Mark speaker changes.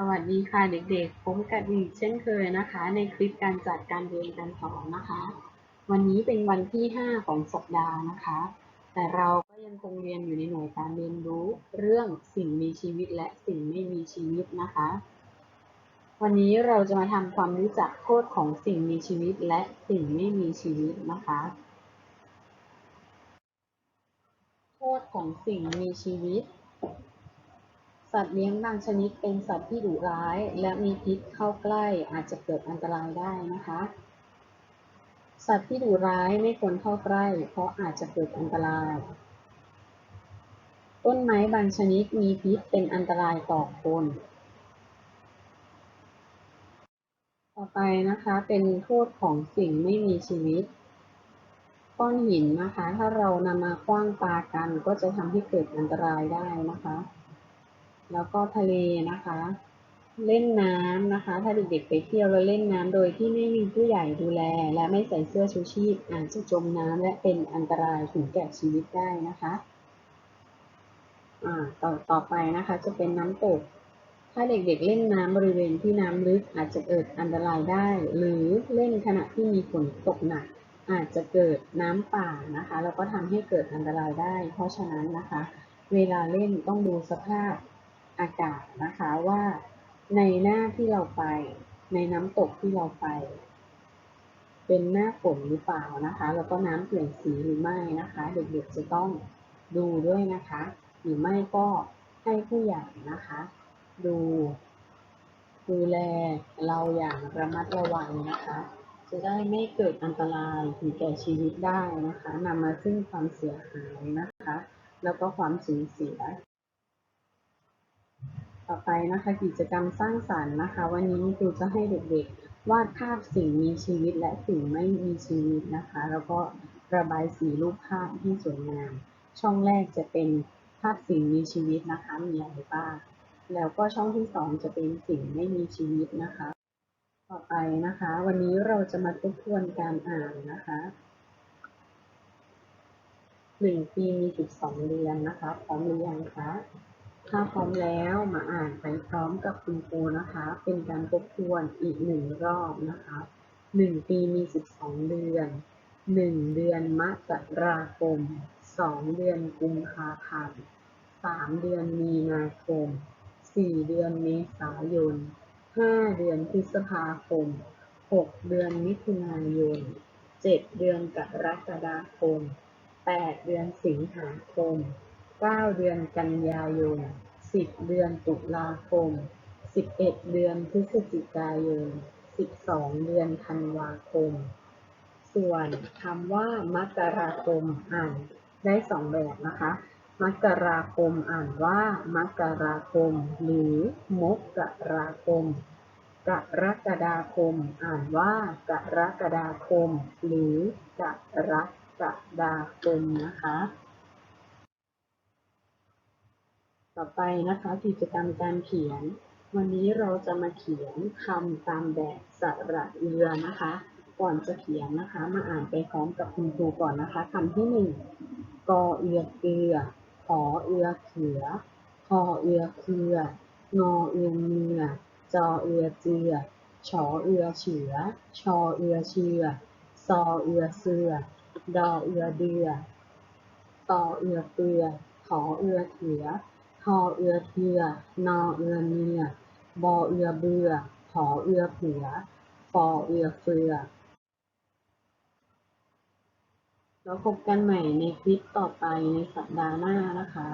Speaker 1: สวัสดีค่ะเด็กๆพบกันอีกเช่นเคยนะคะ ในคลิปการจัดการเรียนการสอนนะคะ วันนี้เป็นวันที่ 5 ของสัปดาห์นะคะ แต่เราก็ยังคงเรียนอยู่ในหน่วยการเรียนรู้เรื่องสิ่งมีชีวิตและสิ่งไม่มีชีวิตนะคะ วันนี้เราจะมาทำความรู้จักโทษของสิ่งมีชีวิตและสิ่งไม่มีชีวิตนะคะ โทษของสิ่งมีชีวิต สัตว์เลี้ยงบางชนิดเป็นสัตว์ที่ดุร้าย และมีพิษเข้าใกล้อาจจะเกิดอันตรายได้นะคะ สัตว์ที่ดุร้ายไม่ควรเข้าใกล้ เพราะอาจจะเกิดอันตราย ต้นไม้บางชนิดมีพิษเป็นอันตรายต่อคน ต่อไปนะคะเป็นโทษของสิ่งไม่มีชีวิตก้อนหินนะคะ ถ้าเรานำมาคว้างปากันก็จะทำให้เกิดอันตรายได้นะคะ แล้วก็ทะเลนะคะ เล่นน้ำนะคะ ถ้าเด็กๆไปเที่ยวแล้วเล่นน้ำโดยที่ไม่มีผู้ใหญ่ดูแล และไม่ใส่เสื้อชูชีพอาจจะจมน้ำและเป็นอันตรายถึงแก่ชีวิตได้นะคะอ่าต่อต่อไปนะคะจะเป็นน้ำตก ถ้าเด็กๆเล่นน้ำบริเวณที่น้ำลึกอาจจะเกิดอันตรายได้ หรือเล่นขณะที่มีฝนตกหนัก อาจจะเกิดน้ำป่านะคะแล้วก็ทำให้เกิดอันตรายได้ เพราะฉะนั้นนะคะ เวลาเล่นต้องดูสภาพ อากาศนะคะว่าในหน้าที่เราไป ในน้ำตกที่เราไป เป็นหน้าฝนหรือเปล่านะคะ แล้วก็น้ำเปลี่ยนสีหรือไม่นะคะ เด็กๆจะต้องดูด้วยนะคะ หรือไม่ก็ให้ผู้ใหญ่นะคะ ดูดูแลเราอย่างระมัดระวังนะคะ จะได้ไม่เกิดอันตรายถึงแก่ชีวิตได้นะคะนำมาซึ่งความเสียหายนะคะ แล้วก็ความสูญเสีย ต่อไปนะคะกิจกรรมสร้างสรรค์นะคะ วันนี้ครูจะให้เด็กๆ วาดภาพสิ่งมีชีวิตและสิ่งไม่มีชีวิตนะคะ แล้วก็ระบายสีรูปภาพที่สวยงาม ช่องแรกจะเป็นภาพสิ่งมีชีวิตนะคะมีอะไรบ้างแล้วก็ช่องที่สองจะเป็นสิ่งไม่มีชีวิตนะคะ ต่อไปนะคะ วันนี้เราจะมาทบทวนการอ่านนะคะหนึ่งปีมีสิบสองเดือนนะคะพร้อมหรือยังคะ ถ้าพร้อมแล้วมาอ่านไปพร้อมกับคุณครูนะคะ เป็นการทบทวนอีกหนึ่งรอบนะคะหนึ่งปีมีสิบสองเดือนหนึ่งเดือนมกราคมสองเดือนกุมภาพันธ์สามเดือนมีนาคมสี่เดือนเมษายนห้าเดือนพฤษภาคมหกเดือนมิถุนายนเจ็ดเดือนกรกฎาคมแปดเดือนสิงหาคม เก้าเดือนกันยายนสิบเดือนตุลาคมสิบเอ็ดเดือนพฤศจิกายนสิบสองเดือนธันวาคม ส่วนคำว่ามกราคมอ่านได้สองแบบนะคะ มกราคมอ่านว่ามกราคม หรือมกราคม กรกฎาคม อ่านว่ากรกฎาคม หรือกรกฎาคมนะคะ ต่อไปนะคะกิจกรรมการเขียน วันนี้เราจะมาเขียนคำตามแบบสระเอือนะคะ ก่อนจะเขียนนะคะ มาอ่านไปพร้อมกับคุณครูก่อนนะคะคำที่หนึ่งกอเอือเกลือขอเอือเขือคอเอือเคืองอเอือเงือจอเอือเจือฉอเอือเฉือ ชอเอือเชือซอเอือเสือ ดอเอือเดือตอเอือเปือขอเอือเถือ เอือเทือ นอเอือเนีย บอเอือเบือ ขอเอือเผือฟอเอือเฟือ แล้วพบกันใหม่ในคลิปต่อไปในสัปดาห์หน้านะคะ